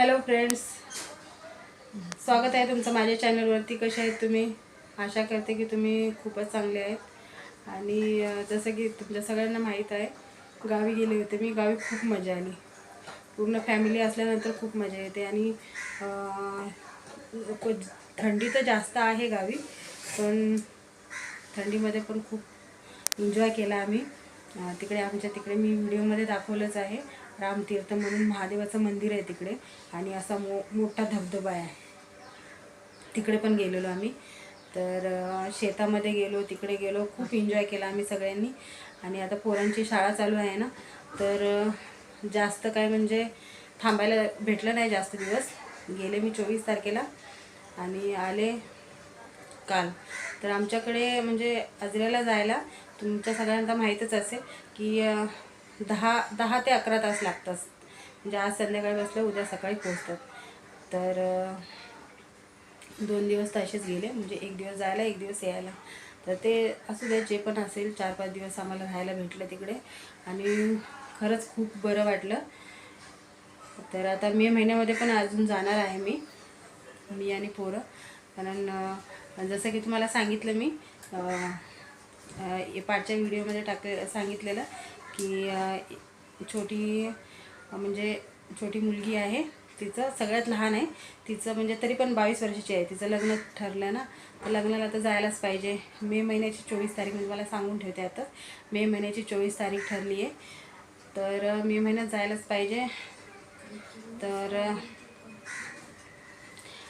Hello friends स्वागत आहे तुमचं माझ्या चॅनलवरती कसे आहेत तुम्ही? आशा करते की तुम्ही खूपच चांगले आहेत. आणि जसं की तुमच्या सगळ्यांना माहीत आहे गावी गेले होते मी. गावी खूप मजा आली. पूर्ण फॅमिली असल्यानंतर खूप मजा येते. आणि थंडी तर जास्त आहे गावी पण थंडीमध्ये पण खूप एन्जॉय केला आम्ही. तिकडे आमच्या तिकडे मी व्हिडिओमध्ये दाखवलंच आहे. रामतीर्थ म्हणून महादेवाचं मंदिर आहे तिकडे. आणि असा मो मोठा धबधबा आहे. तिकडे पण गेलेलो आम्ही. तर शेतामध्ये गेलो तिकडे गेलो. खूप एन्जॉय केला आम्ही सगळ्यांनी. आणि आता पोरांची शाळा चालू आहे ना तर जास्त काय म्हणजे थांबायला भेटलं नाही जास्त दिवस. गेले मी चोवीस तारखेला. आणि आले काल. तर आमच्याकडे म्हणजे आजऱ्याला जायला तुमच्या सगळ्यांना माहीतच असेल की दहा दहा ते अकरा तास लागतात. म्हणजे आज संध्याकाळी बसलं उद्या सकाळी पोचतात तर दोन दिवस तर असेच गेले. म्हणजे एक दिवस जायला एक दिवस यायला. तर ते असू द्या जे पण असेल चार पाच दिवस आम्हाला राहायला भेटलं तिकडे. आणि खरंच खूप बरं वाटलं. तर आता मे महिन्यामध्ये पण अजून जाणार आहे मी. मी आणि पोरं. कारण जसं की तुम्हाला सांगितलं मी पाठच्या व्हिडिओमध्ये टाक सांगितलेलं की छोटी म्हणजे छोटी मुलगी आहे. तिचं सगळ्यात लहान आहे. तिचं म्हणजे तरी पण बावीस वर्षाची आहे. तिचं लग्न ठरलं ना तर लग्नाला तर जायलाच पाहिजे. मे महिन्याची चोवीस तारीख म्हणजे मला सांगून ठेवते आता. मे महिन्याची चोवीस तारीख ठरली आहे. तर मे महिन्यात जायलाच पाहिजे. तर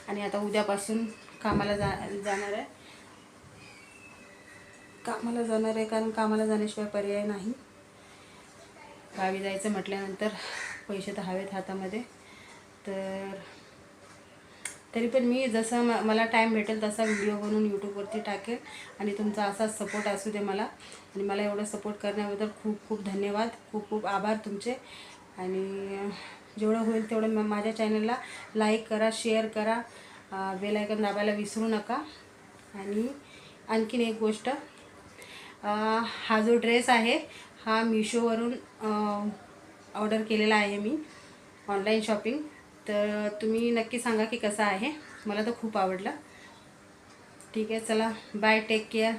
आणि आता उद्यापासून कामाला जा जाणार आहे. कामाला जाणार आहे कारण कामाला जाण्याशिवाय पर्याय नाही. गावी जायचं म्हटल्यानंतर पैसे तर हवेत हातामध्ये. तर तरी पण मी जसं म मला टाईम भेटेल तसा व्हिडिओ बनवून यूट्यूबवरती टाकेल आणि तुमचा असाच सपोर्ट असू दे मला. आणि मला एवढं सपोर्ट करण्याबद्दल खूप खूप धन्यवाद. खूप खूप आभार तुमचे. आणि जेवढं होईल तेवढं म- माझ्या चॅनलला लाईक करा शेअर करा. बेलायकन दाबायला विसरू नका. आणि आणखीन एक गोष्ट. हा जो ड्रेस आहे हा मिशोवरून ऑर्डर केलेला आहे मी ऑनलाईन शॉपिंग तर तुम्ही नक्की सांगा की कसा आहे. मला तर खूप आवडला. ठीक आहे चला बाय टेक केअर